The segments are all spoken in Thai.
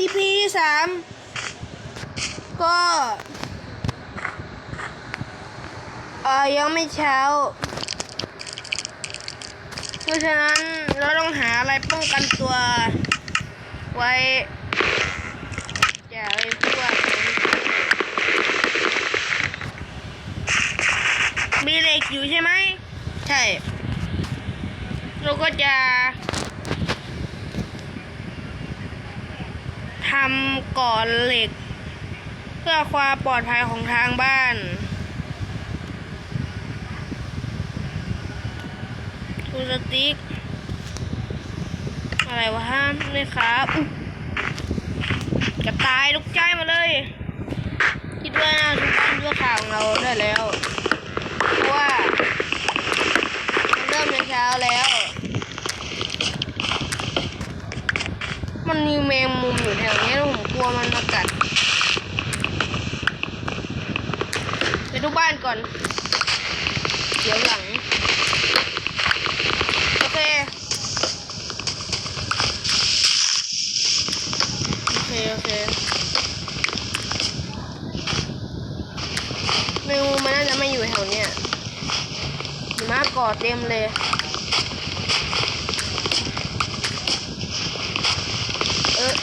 EP สามก็เออยังไม่เช้า เพราะฉะนั้นเราต้องหาอะไรป้องกันตัว ไว้จาไอ้พวกมีเหล็กอยู่ใช่ไหม ใช่ เราก็จะ ทำก่อนเหล็ก เพื่อความปลอดภัยของทางบ้าน ทูสติ๊ก อะไรวะฮะนี่ครับอุ๊ยกระตายลุกใจมาเลย คิดว่าน่าจะบ้านชั่วข่าวของเราได้แล้ว เพราะว่า เริ่มในเช้าแล้ว มันมีแมงมุมอยู่แถวนี้แล้วผมกลัวมันมากัดไปดูบ้านก่อน เดี๋ยวหลัง โอเค โอเค โอเคแมงมุมมันน่าจะไม่อยู่แถวเนี้ยมะเกาะเต็มเลย เออ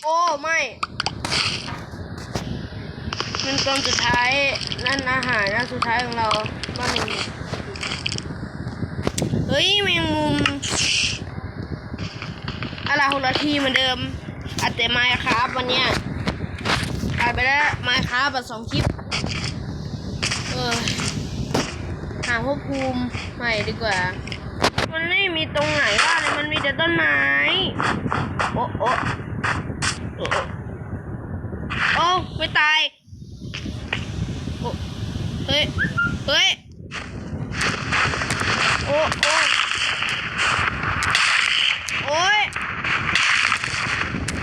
โอ้ไม่ มันตอนสุดท้ายนั่นอาหารนั่นสุดท้ายของเราบ้านหนึ่งเฮ้ยแมงมุมอะไรคนละทีเหมือนเดิมอัดแต่ไมค์ครับวันเนี้ยถ่ายไปแล้วไมค์ครับแบบสองคลิป เออหาภพภูมิใหม่ดีกว่า มันไม่มีตรงไหนว่าเลยมันมีแต่ต้นไม้ โอ้โอ้ โอ้ไม่ตายโอ้เฮ้ย เฮ้ย โอ้โอ้โอ้ย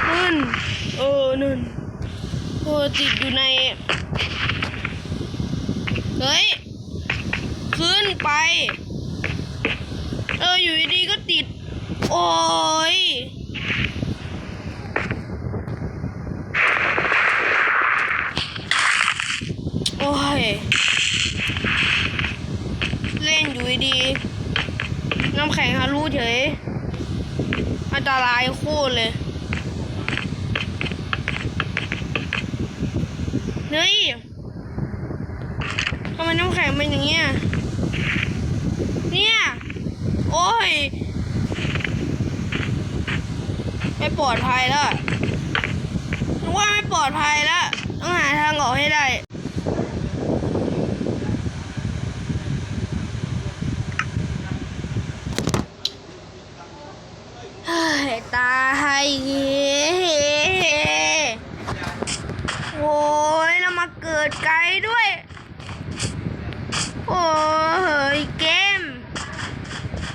นั่นเออนั่นโอ้ติดอยู่ใน เฮ้ย ขึ้นไป เออ อยู่ดีๆก็ติด โอ้ย โอ้ย เล่นอยู่ดีๆน้ำแข็งฮารุเฉย อันตรายโคตรเลยเฮ้ยทำไมน้ำแข็งเป็นอย่างเงี้ย เนี่ย โอ้ย ไม่ปลอดภัยแล้วนึกว่าไม่ปลอดภัยแล้ว ต้องหาทางออกให้ได้ เฮ้ย ตายโอ้ยแล้วมาเกิ ดไกลด้วย โอ้ยเกม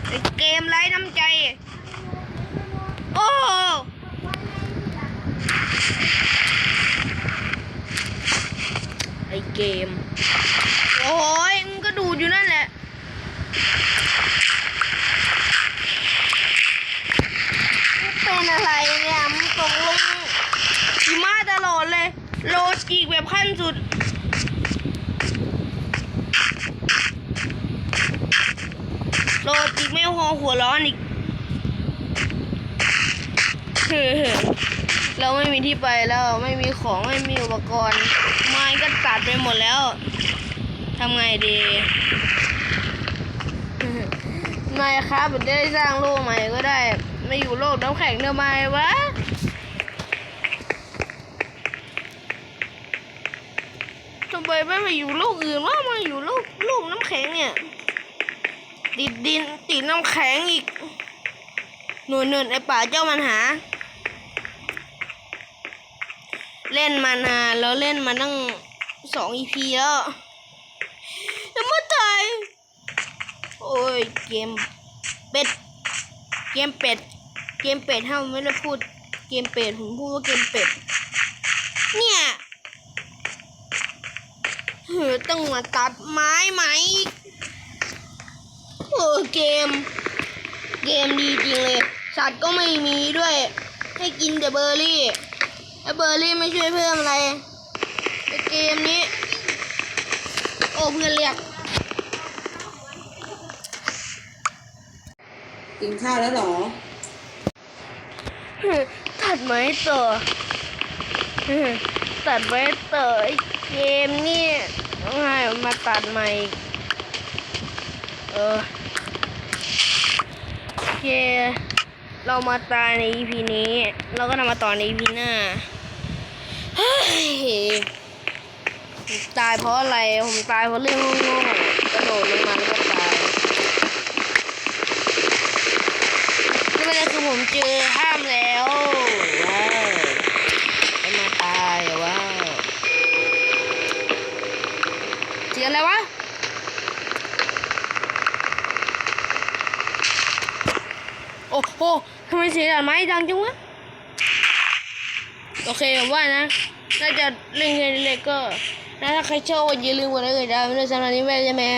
ไอเกมไร้น้ำใจ โอ้ไอเกม โอ้ยมึงก็ดูดอยู่นั่นแหละเป็นอะไรเนี่ยมึงตกลงหิมะตลอดเลย โลจิกแบบขั้นสุด โลจิกไม่พอหัวร้อนอีกเราไม่มีที่ไปแล้วไม่มีของไม่มีอุปกรณ์ ไม้ก็ตัดไปหมดแล้วทำไงดีไม่ครับผมได้สร้างโลกใหม่ก็ได้ ไม่อยู่โลกน้ำแข็งทำไมวะทำไมไม่มาอยู่โลกอื่นว่ามาอยู่โลกโลกน้ำแข็งเนี่ย ติดดินติดน้ำแข็งอีก หนุนหนุนไอป่าเจ้ามันหา เล่นมานานแล้วเล่นมาตั้งสองอีพีแล้วแล้วเมื่อตายโอ้ยเกมเป็ด เกมเป็ด เกมเป็ดถ้าไม่ได้พูด เกมเป็ดผมพูดว่าเกมเป็ด เนี่ยเฮ้ยต้องมาตัดไม้ไหม เออเกม เกมดีจริงเลย สัตว์ก็ไม่มีด้วย ให้กินแต่เบอร์รี่แล้วเบอร์รี่ไม่ช่วยเพิ่มอะไรในเกมนี้ โอ้เพื่อนเรียกกินข้าวแล้วเหรอตัดไม้ต่อตัดไม้ต่อไอ้เกมนี่ต้องให้มาตัดใหม่อีกเออโอ เค เรามาตายใน EP นี้ เราก็นำมาต่อใน EP หน้าตายเพราะอะไร ผมตายเพราะเรื่องโง่ๆกระโดดลงมาแล้วก็ตายไม่เป็นไรคือผมเจอห้ามแล้วว้าวไม่มาตายว้าวเสียงอะไรวะ โอ้โหทำไมเสียงด่านไม้ดังจังวะ โอเคผมว่านะ น่าจะเล่นแค่นี้เล็ก็นะถ้าใครชอบอย่าลืมกดไลค์กดติดตามด้วยสำหรับวันนี้แม่จะแม่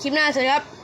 คลิปหน้าสวัสดีครับ